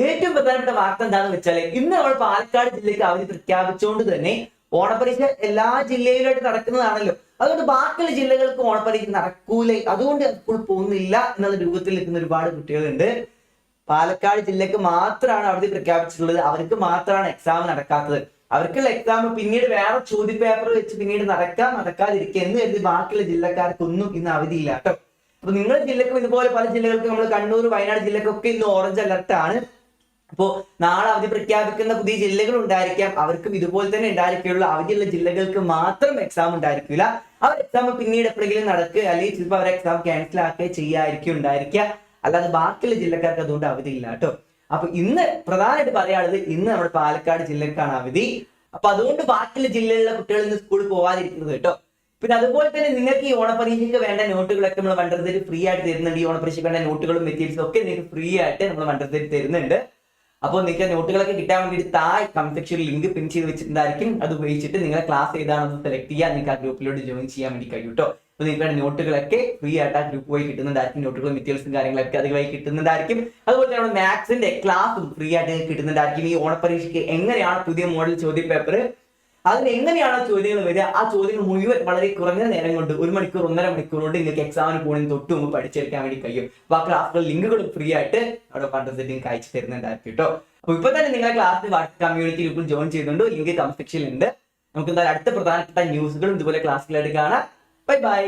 ഏറ്റവും പ്രധാനപ്പെട്ട വാർത്ത എന്താണെന്ന് വെച്ചാൽ ഇന്ന് നമ്മൾ പാലക്കാട് ജില്ലയ്ക്ക് അവധി പ്രഖ്യാപിച്ചുകൊണ്ട് തന്നെ ഓണപ്പരീക്ഷ എല്ലാ ജില്ലയിലായിട്ട് നടക്കുന്നതാണല്ലോ. അതുകൊണ്ട് ബാക്കിയുള്ള ജില്ലകൾക്ക് ഓണപ്പരീക്ഷ നടക്കൂലേ. അതുകൊണ്ട് സ്കൂൾ പോകുന്നില്ല എന്നുള്ള രൂപത്തിൽ നിൽക്കുന്ന ഒരുപാട് കുട്ടികളുണ്ട്. പാലക്കാട് ജില്ലക്ക് മാത്രമാണ് അവധി പ്രഖ്യാപിച്ചിട്ടുള്ളത്. അവർക്ക് മാത്രമാണ് എക്സാം നടക്കാത്തത്. അവർക്കുള്ള എക്സാം പിന്നീട് വേറെ ചോദ്യ പേപ്പർ വെച്ച് പിന്നീട് നടക്കാം നടക്കാതിരിക്കുക എന്ന് കരുതി ബാക്കിയുള്ള ജില്ലക്കാർക്കൊന്നും ഇന്ന് അവധിയില്ല കേട്ടോ. അപ്പൊ നിങ്ങളുടെ ജില്ലക്കും ഇതുപോലെ പല ജില്ലകൾക്കും നമ്മൾ കണ്ണൂർ വയനാട് ജില്ലക്കൊക്കെ ഇന്ന് ഓറഞ്ച് അലർട്ട് ആണ് അപ്പോ നാളെ അവധി പ്രഖ്യാപിക്കുന്ന പുതിയ ജില്ലകൾ ഉണ്ടായിരിക്കാം. അവർക്കും ഇതുപോലെ തന്നെ ഉണ്ടായിരിക്കുകയുള്ളൂ അവധിയുള്ള ജില്ലകൾക്ക് മാത്രം എക്സാം ഉണ്ടായിരിക്കില്ല അവർ എക്സാം പിന്നീട് എപ്പോഴെങ്കിലും നടക്കുക അല്ലെങ്കിൽ ചിലപ്പോൾ അവർ എക്സാം ക്യാൻസൽ ആക്കുക ചെയ്യായിരിക്കും ഉണ്ടായിരിക്കുക. അല്ലാതെ ബാക്കിയുള്ള ജില്ലക്കാർക്ക് അതുകൊണ്ട് അവധി ഇല്ല കേട്ടോ. അപ്പൊ ഇന്ന് പ്രധാനമായിട്ട് പറയാനുള്ളത് ഇന്ന് നമ്മുടെ പാലക്കാട് ജില്ലക്കാണ് അവധി. അപ്പൊ അതുകൊണ്ട് ബാക്കിയുള്ള ജില്ലയിലുള്ള കുട്ടികൾ ഇന്ന് സ്കൂളിൽ പോകാതിരിക്കുന്നത് കേട്ടോ. പിന്നെ അതുപോലെ തന്നെ നിങ്ങൾക്ക് ഈ ഓണപരീക്ഷയ്ക്ക് വേണ്ട നോട്ടുകളൊക്കെ നമ്മൾ വണ്ടർതേരി ഫ്രീ ആയിട്ട് തരുന്നുണ്ട്. ഈ ഓണപരീക്ഷയ്ക്ക് വേണ്ട നോട്ടുകളും മെറ്റീരിയൽസും ഒക്കെ നിങ്ങൾക്ക് ഫ്രീ ആയിട്ട് നമ്മൾ വണ്ടർതേരി തരുന്നുണ്ട്. അപ്പോൾ നിങ്ങൾക്ക് നോട്ടുകളൊക്കെ കിട്ടാൻ വേണ്ടിയിട്ട് താഴെ കമന്റ് സെക്ഷനിൽ ലിങ്ക് പിൻ ചെയ്ത് വെച്ചിട്ടുണ്ടായിരിക്കും. അത് ഉപയോഗിച്ചിട്ട് നിങ്ങളെ ക്ലാസ് ഏതാണെന്ന് സെലക്ട് ചെയ്യാൻ നിങ്ങൾക്ക് ആ ഗ്രൂപ്പിലോട്ട് ജോയിൻ ചെയ്യാൻ വേണ്ടി കഴിയും കേട്ടോ അപ്പോൾ നിങ്ങളുടെ നോട്ടുകളൊക്കെ ഫ്രീ ആയിട്ട് ആ ഗ്രൂപ്പ് വഴി കിട്ടുന്നുണ്ടായിരിക്കും. നോട്ടുകളും മെറ്റീരിയൽസും കാര്യങ്ങളൊക്കെ അത് വഴി കിട്ടുന്നുണ്ടായിരിക്കും. അതുപോലെ തന്നെ നമ്മുടെ മാത്സിന്റെ ക്ലാസ്സും ഫ്രീ ആയിട്ട് കിട്ടുന്നുണ്ടായിരിക്കും. ഈ ഓണപരീക്ഷയ്ക്ക് എങ്ങനെയാണ് പുതിയ മോഡൽ ചോദ്യ പേപ്പർ അതിന് എങ്ങനെയാണ് ചോദ്യങ്ങൾ വരിക? ആ ചോദ്യങ്ങൾ മുഴുവൻ വളരെ കുറഞ്ഞ നേരം കൊണ്ട് ഒരു മണിക്കൂർ ഒന്നര മണിക്കൂർ കൊണ്ട് നിങ്ങൾക്ക് എക്സാമിന് പോകുന്നതിന് തൊട്ട് മുമ്പ് പഠിച്ചെടുക്കാൻ വേണ്ടി കഴിയും. അപ്പൊ ആ ക്ലാസ്സുകൾ ലിങ്കുകൾ ഫ്രീ ആയിട്ട് അവിടെ പണ്ട് സെറ്റിംഗ് അയച്ചു തരുന്നുണ്ടായിരിക്കും കേട്ടോ. അപ്പൊ ഇപ്പൊ തന്നെ നിങ്ങളെ ക്ലാസ് വാട്സ്ആപ്പ് കമ്മ്യൂണിറ്റി ഗ്രൂപ്പിൽ ജോയിൻ ചെയ്തുകൊണ്ട് ലിങ്ക് കമന്റ് ഉണ്ട്. നമുക്ക് എന്തായാലും അടുത്ത പ്രധാനപ്പെട്ട ന്യൂസുകളും ഇതുപോലെ ക്ലാസ്സിലായിട്ട് കാണാം. Bye bye